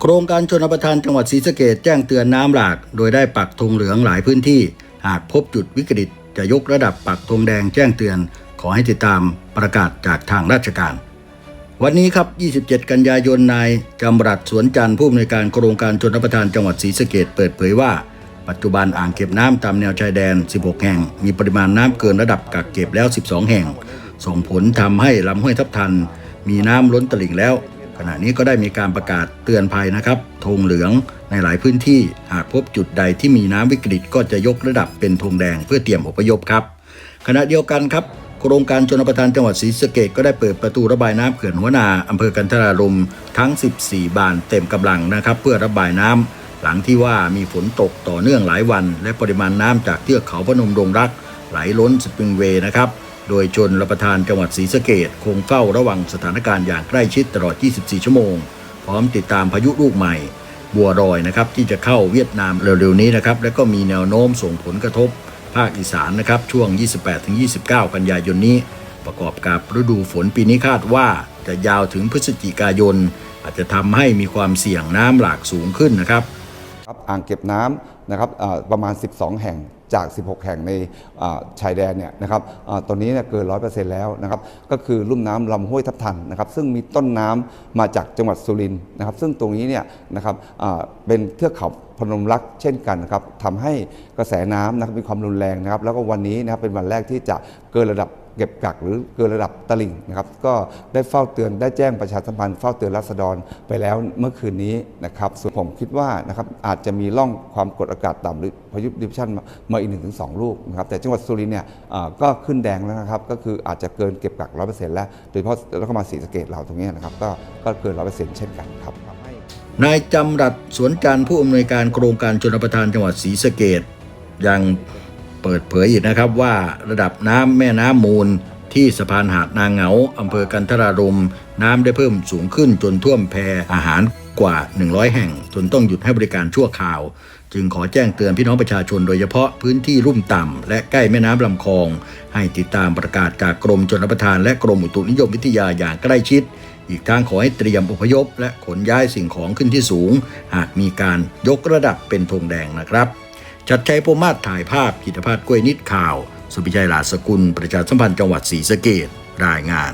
โครงการชนประทานจังหวัดศรีสะเกดแจ้งเตือนน้ำหลาก โดยได้ปักธงเหลืองหลายพื้นที่ หากพบจุดวิกฤตจะยกระดับปักธงแดงแจ้งเตือน ขอให้ติดตามประกาศจากทางราชการ วันนี้ครับ 27 กันยายนนายจำรัดสวนจันทร์ผู้อำนวยการโครงการชนประทานจังหวัดศรีสะเกดเปิดเผยว่า ปัจจุบันอ่างเก็บน้ำตามแนวชายแดน 16 แห่ง มีปริมาณน้ำเกินระดับกักเก็บแล้ว 12 แห่ง ส่งผลทำให้ลำห้วยทับทัน มีน้ำล้นตลิ่งแล้ว ขณะนี้ก็ได้มีการประกาศเตือนภัยนะครับธงเหลืองในหลายพื้นที่ หากพบจุดใดที่มีน้ำวิกฤตก็จะยกระดับเป็นธงแดงเพื่อเตรียมอพยพครับ ขณะเดียวกันครับโครงการชนประทานจังหวัดศรีสะเกดก็ได้เปิดประตูระบายน้ำเขื่อนหัวนาอำเภอกันทรารมทั้ง 14 บานเต็มกำลังนะครับ เพื่อระบายน้ำหลังที่ว่ามีฝนตกต่อเนื่องหลายวัน และปริมาณน้ำจากเทือกเขาพนมดงรัก ไหลล้นสปริงเวย์นะครับ โดยชนรับประทานจังหวัดศรีสะเกดคงเฝ้าระวังสถานการณ์อย่างใกล้ชิดตลอด 24 ชั่วโมง พร้อมติดตามพายุลูกใหม่บัวรอยนะครับที่จะเข้าเวียดนามเร็วๆนี้นะครับและก็มีแนวโน้มส่งผลกระทบ ภาคอีสานนะครับช่วง 28-29 กันยายนนี้ ประกอบกับฤดูฝนปีนี้คาดว่าจะยาวถึงพฤศจิกายน อาจจะทำให้มีความเสี่ยงน้ำหลากสูงขึ้นนะครับ ครับอ่างเก็บน้ำนะครับประมาณ 12 แห่งจาก 16 แห่งในชายแดนเนี่ยนะครับอตอนนี้เนี่ยเกิน 100%แล้วนะครับก็คือลุ่มน้ำลำห้วยทับทันนะครับซึ่งมีต้นน้ำมาจากจังหวัดสุรินทร์นะครับ ซึ่งตรงนี้เนี่ยนะครับเป็นเทือกเขาพนมรักเช่นกันนะครับทำให้กระแสน้ำนะครับมีความรุนแรงนะครับ แล้วก็วันนี้นะครับเป็นวันแรกที่จะเกินระดับ เก็บกักหรือเกินระดับตลิ่งนะครับก็ได้เฝ้าเตือนได้แจ้งประชาสัมพันธ์เฝ้าเตือนรัษฎรไปแล้วเมื่อคืนนี้นะครับส่วนผมคิดว่านะครับอาจจะมีร่องความกดอากาศต่ำหรือพายุดิฟชันมาอีกหนึ่งถึงสองลูกนะครับแต่จังหวัดสุรินทร์เนี่ยก็ขึ้นแดงแล้วนะครับก็คืออาจจะเกินเก็บกักร้อยเปอร์เซ็นต์แล้วโดยเฉพาะแล้วก็มาศรีสะเกดเราตรงนี้นะครับก็ก็เกินร้อยเปอร์เซ็นต์เช่นกันครับนายจำรัดสวนจันทร์ผู้อำนวยการโครงการชนประทานจังหวัดศรีสะเกดยัง เปิดเผยอีกนะครับว่าระดับน้ำแม่น้ำมูล ที่สะพานหาดนางเหงาอำเภอกันทรารมน้ำได้เพิ่มสูงขึ้นจนท่วมแพอาหารกว่า 100 แห่ง จนต้องหยุดให้บริการชั่วคราว จึงขอแจ้งเตือนพี่น้องประชาชนโดยเฉพาะพื้นที่รุ่มต่ำ และใกล้แม่น้ำลำคลอง ให้ติดตามประกาศจากกรมชนประทานและกรมอุตุนิยมวิทยาอย่างใกล้ชิด อีกทางขอให้เตรียมอพยพ และขนย้ายสิ่งของขึ้นที่สูง หากมีการยกระดับเป็นธงแดงนะครับ ชัดชัยพมาศถ่ายภาพกิตภาพกล้วยนิดข่าว สุพิชัยหลาสกุล ประชาสัมพันธ์จังหวัดศรีสะเกดรายงาน